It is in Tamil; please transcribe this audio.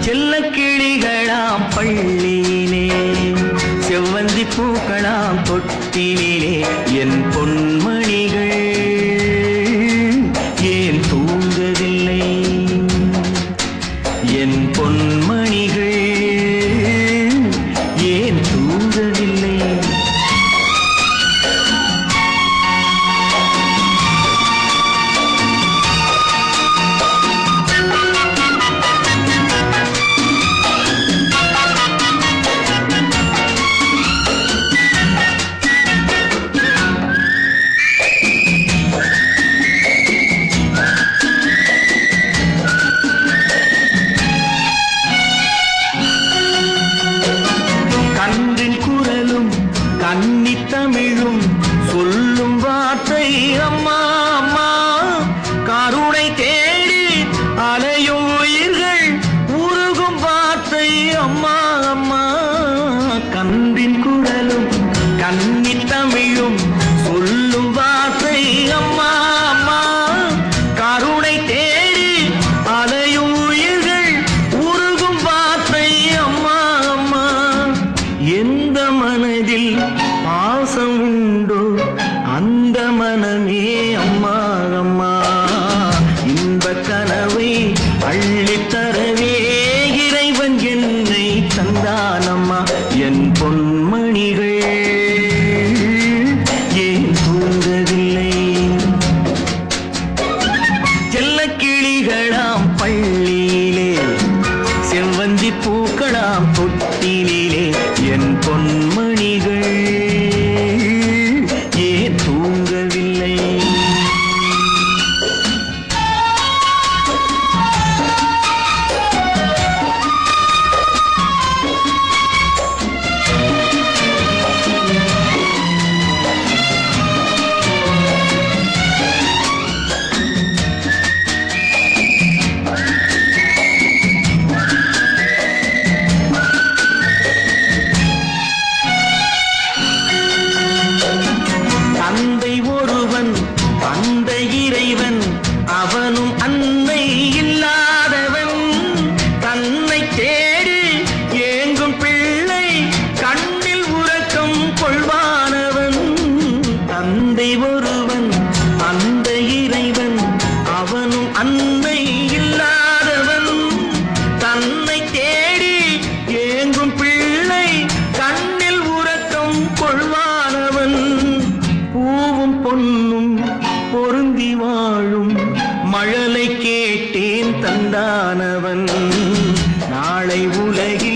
செல்ல கிளிகளாம் பள்ளியிலே செவ்வந்தி பூக்களாம் தொட்டிலே என் பொன்மணிகள் ஏன் தூங்கவில்லை? என் பொன்மணிகள் ஏன் தூங்கவில்லை? பாசம் உண்டோ. அந்த மனமே அம்மா அம்மா. இன்ப கனவை அள்ளித்தரவே இறைவன் என்னை தந்தானம்மா என் பொன்மணிகள் ஏன் தூங்கவில்லை? செல்ல கிளிகளாம் பள்ளி நாளை உலகில்